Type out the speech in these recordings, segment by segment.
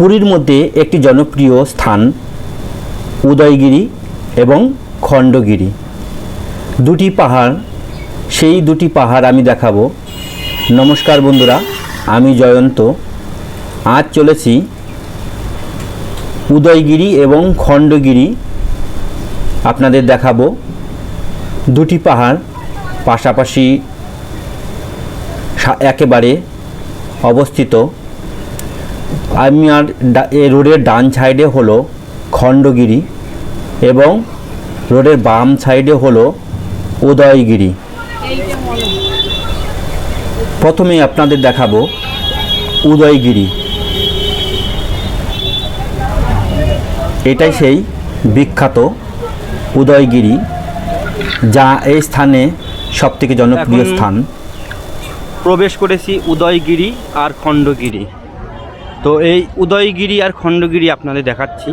পুরীর মধ্যে একটি জনপ্রিয় স্থান উদয়গিরি এবং খণ্ডগিরি। দুটি পাহাড়, সেই দুটি পাহাড় আমি দেখাবো। নমস্কার বন্ধুরা, আমি জয়ন্ত। আজ চলেছি উদয়গিরি এবং খণ্ডগিরি। আপনাদের দেখাবো দুটি পাহাড়, পাশাপাশি একেবারে অবস্থিত। আমি আর ডা- এ রোডের ডান সাইডে হলো খণ্ডগিরি এবং রোডের বাম সাইডে হলো উদয়গিরি। প্রথমে আপনাদের দেখাবো উদয়গিরি। এটাই সেই বিখ্যাত উদয়গিরি যা এই স্থানে সবথেকে জনপ্রিয় স্থান। প্রবেশ করেছি উদয়গিরি আর খণ্ডগিরি। তো এই উদয়গিরি আর খণ্ডগিরি আপনাদের দেখাচ্ছি।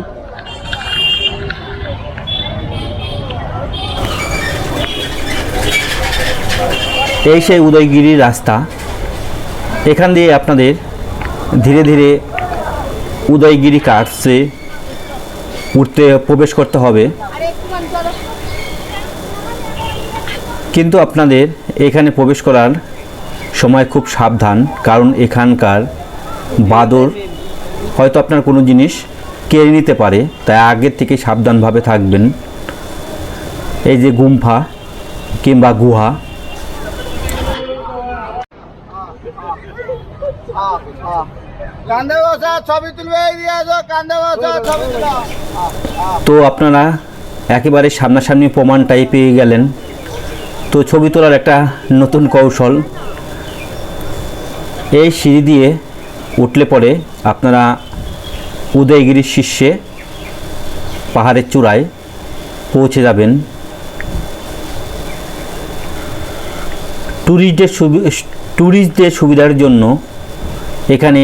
এই সেই উদয়গিরির রাস্তা। এখান দিয়ে আপনাদের ধীরে ধীরে উদয়গিরি কাটছে, উঠতে প্রবেশ করতে হবে। কিন্তু আপনাদের এখানে প্রবেশ করার সময় খুব সাবধান, কারণ এখানকার বাদর হয়তো আপনার কোনো জিনিস কেড়ে নিতে পারে তাই আগের থেকে সাবধানভাবে থাকবেন। এই যে গুম্ফা কিংবা গুহা। তো আপনারা একেবারে সামনাসামনি প্রমাণটাই পেয়ে গেলেন। তো ছবি তোলার একটা নতুন কৌশল। এই সিঁড়ি দিয়ে উঠলে পরে আপনারা উদয়গিরির শীর্ষে, পাহাড়ের চূড়ায় পৌঁছে যাবেন। ট্যুরিস্টদের ট্যুরিস্টদের সুবিধার জন্য এখানে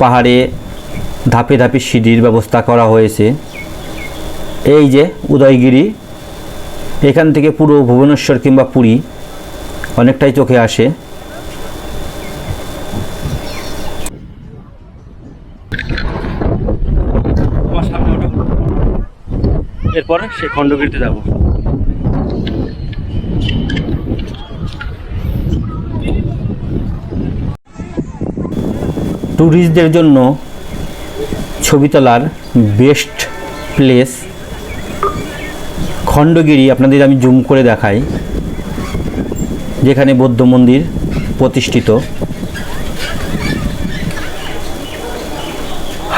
পাহাড়ে ধাপে ধাপে সিঁড়ির ব্যবস্থা করা হয়েছে। এই যে উদয়গিরি, এখান থেকে পুরো ভুবনেশ্বর কিংবা পুরী অনেকটাই চোখে আসে। এরপরে সে খণ্ডগিরিতে যাব ট্যুরিস্টদের জন্য ছবি তোলার বেস্ট প্লেস খণ্ডগিরি। আপনাদের আমি জুম করে দেখাই। যেখানে বৌদ্ধ মন্দির প্রতিষ্ঠিত।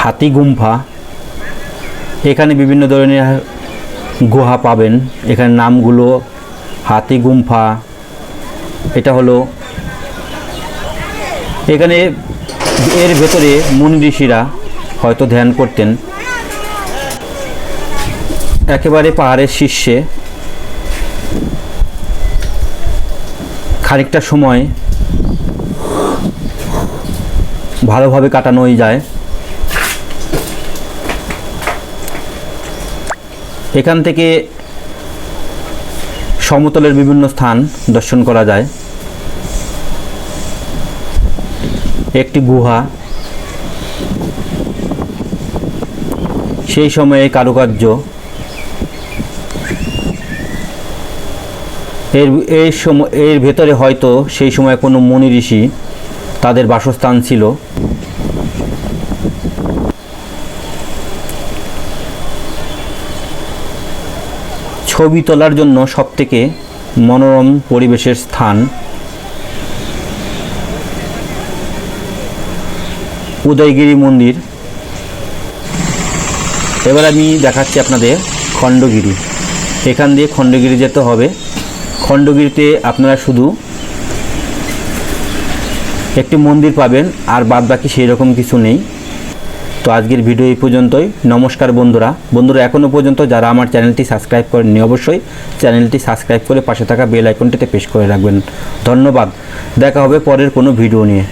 হাতি গুম্ফা এখানে বিভিন্ন ধরনের গুহা পাবেন। এখানে নামগুলো, হাতি, গুম্ফা, এটা হলো এখানে এর ভেতরে মুনি ঋষিরা হয়তো ধ্যান করতেন। একেবারে পাহাড়ের শীর্ষে। খানিকটা সময় ভালোভাবে কাটানোই যায়। এখান থেকে সমতলের বিভিন্ন স্থান দর্শন করা যায়। একটি গুহা। সেই সময়ে কারুকার্য। এর এই সময়, এর ভেতরে হয়তো সেই সময় কোনো মুনি ঋষি তাদের বাসস্থান ছিল। ছবি তোলার জন্য সবথেকে মনোরম পরিবেশের স্থান উদয়গিরি মন্দির। এবার আমি দেখাচ্ছি আপনাদের খণ্ডগিরি। এখান দিয়ে খণ্ডগিরি যেতে হবে। খণ্ডগিরিতে আপনারা শুধু একটি মন্দির পাবেন, আর বাদ বাকি সেই রকম কিছু নেই। তো আজকের ভিডিও এই পর্যন্তই। নমস্কার বন্ধুরা। বন্ধুরা এখনও পর্যন্ত যারা আমার চ্যানেলটি সাবস্ক্রাইব করেননি, অবশ্যই চ্যানেলটি সাবস্ক্রাইব করে পাশে থাকা বেল আইকনটিতে পেশ করে রাখবেন। ধন্যবাদ। দেখা হবে পরের কোনো ভিডিও নিয়ে।